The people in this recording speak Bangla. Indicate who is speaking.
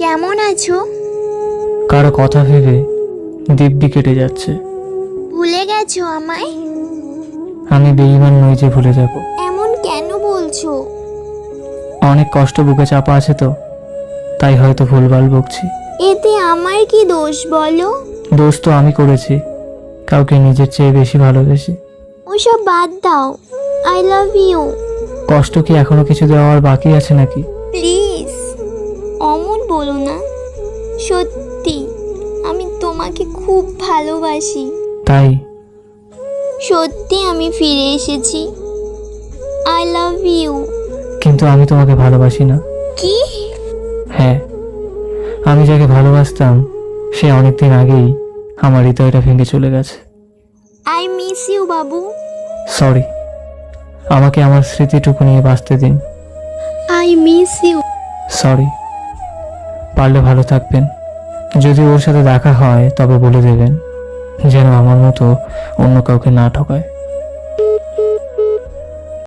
Speaker 1: কেমন আছো?
Speaker 2: কারও কথা ভেবে দিব্যি কেটে যাচ্ছে।
Speaker 1: ভুলে গেছো আমায়?
Speaker 2: আমি বেইমান নই যে ভুলে যাব।
Speaker 1: এমন কেন বলছো?
Speaker 2: অনেক কষ্ট বুকে চাপা আছে তো তাই হয়তো ভুলভাল বকছি।
Speaker 1: এতে আমার কি দোষ বলো?
Speaker 2: দোষ তো আমি করেছি। কাউকে নিজের চেয়ে বেশি ভালোবেসি।
Speaker 1: ওসব বাদ দাও। আই লাভ ইউ
Speaker 2: কষ্ট কি এখনও কিছু দেওয়ার বাকি আছে নাকি?
Speaker 1: প্লিজ অমন বলো না। সত্যি আমি তোমাকে খুব ভালোবাসি।
Speaker 2: তাই?
Speaker 1: সত্যি আমি ফিরে এসেছি। আই লাভ ইউ
Speaker 2: কিন্তু আমি তোমাকে ভালোবাসি না।
Speaker 1: কি?
Speaker 2: হ্যাঁ। আমি যাকে ভালোবাসতাম সে অনেকদিন আগেই আমার হৃদয়টা ভেঙে চলে গেছে।
Speaker 1: আই মিস ইউ বাবু।
Speaker 2: সরি আমাকে আমার স্মৃতিটুকু নিয়ে বাঁচতে দিন।
Speaker 1: আই মিস ইউ
Speaker 2: সরি পারলে ভালো থাকবেন। যদি ওর সাথে দেখা হয় তবে বলে দেবেন যেন আমার মতো অন্য কাউকে না ঠকায়।